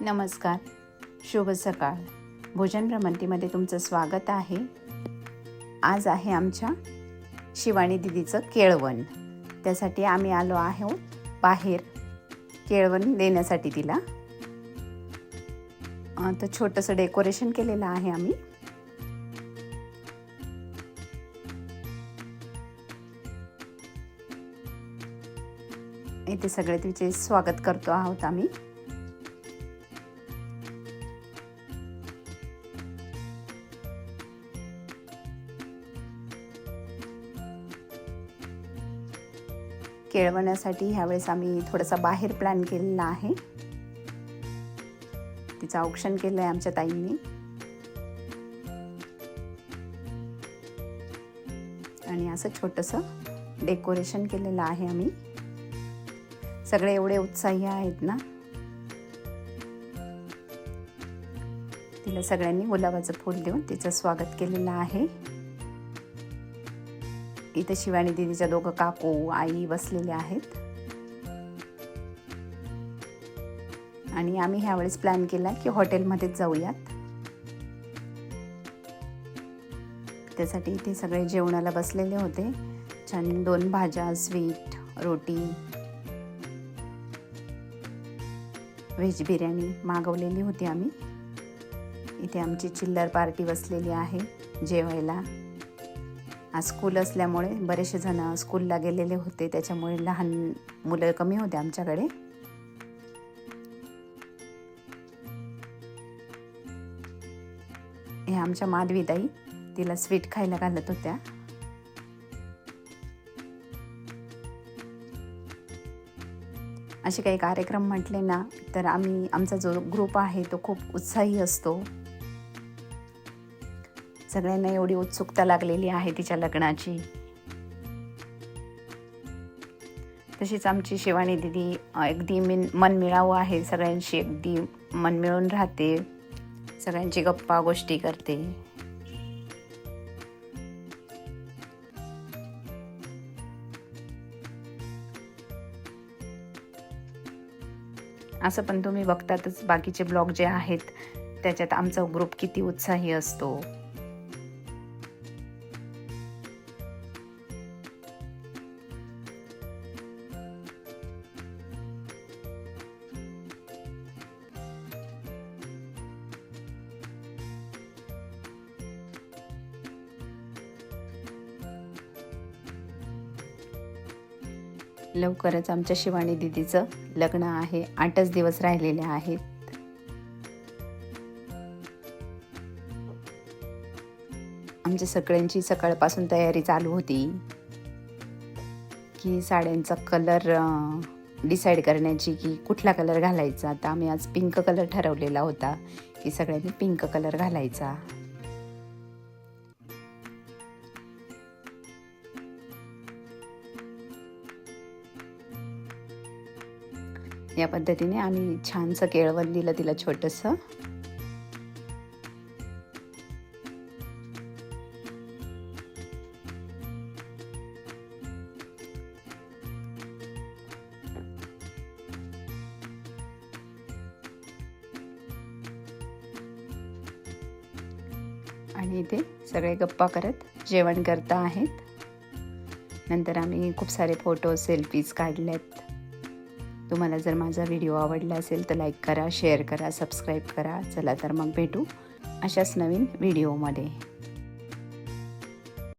नमस्कार. शुभ सकाळ. भोजन भ्रमंतीमध्ये तुमचं स्वागत आहे. आज आहे आमच्या शिवानी दिदीचं केळवण. त्यासाठी आम्ही आलो आहोत बाहेर केळवण देण्यासाठी तिला. तर छोटंसं डेकोरेशन केलेलं आहे आम्ही. इथे सगळे तिचे स्वागत करतो आहोत आम्ही. केळवण्यासाठी ह्यावेळेस आम्ही थोडासा बाहेर प्लॅन केलेला आहे. तिचं औक्षण केलं आहे आमच्या ताईंनी. आणि असं छोटंसं डेकोरेशन केलेलं आहे आम्ही. सगळे एवढे उत्साही आहेत ना? तिला सगळ्यांनी गुलाबाचं फूल देऊन तिचं स्वागत केलेलं आहे. इथे शिवानी दिदीच्या दोघं काकू आई बसलेले आहेत. आणि आम्ही ह्यावेळेस प्लॅन केला की हॉटेलमध्येच जाऊयात. त्यासाठी इथे सगळे जेवणाला बसलेले होते. छान दोन भाज्या स्वीट रोटी व्हेज बिर्याणी मागवलेली होती आम्ही. इथे आमची चिल्लर पार्टी बसलेली आहे जेवायला. आज स्कूल असल्यामुळे बरेचसे जण स्कूलला गेलेले होते त्याच्यामुळे लहान मुलं कमी होते आमच्याकडे. हे आमच्या माधवीताई तिला स्वीट खायला घालत होत्या. असे काही कार्यक्रम म्हटले ना तर आम्ही आमचा जो ग्रुप आहे तो खूप उत्साही असतो. सगळ्यांना एवढी उत्सुकता लागलेली आहे तिच्या लग्नाची. तशीच आमची शिवानी दिदी अगदी मिन मन मिळावं आहे. सगळ्यांशी अगदी मन मिळून राहते. सगळ्यांची गप्पा गोष्टी करते. असं पण तुम्ही बघतातच बाकीचे ब्लॉग जे आहेत त्याच्यात आमचा ग्रुप किती उत्साही असतो. लवकरच आमच्या शिवानी दिदीचं लग्न आहे. आठच दिवस राहिलेले आहेत. आमच्या सगळ्यांची सकाळपासून तयारी चालू होती की साड्यांचा कलर डिसाईड करण्याची की कुठला कलर घालायचा. आता आम्ही आज पिंक कलर ठरवलेला होता की सगळ्यांनी पिंक कलर घालायचा. या पद्धतीने आम्ही छानसं केळवण दिलं तिला छोटंसं. आणि इथे सगळे गप्पा करत जेवण करता आहेत. नंतर आम्ही खूप सारे फोटो सेल्फीज काढलेत. तुम्हाला जर माझा व्हिडिओ आवडला असेल तर लाईक करा शेअर करा सबस्क्राईब करा. चला तर मग भेटू अशाच नवीन व्हिडिओमध्ये.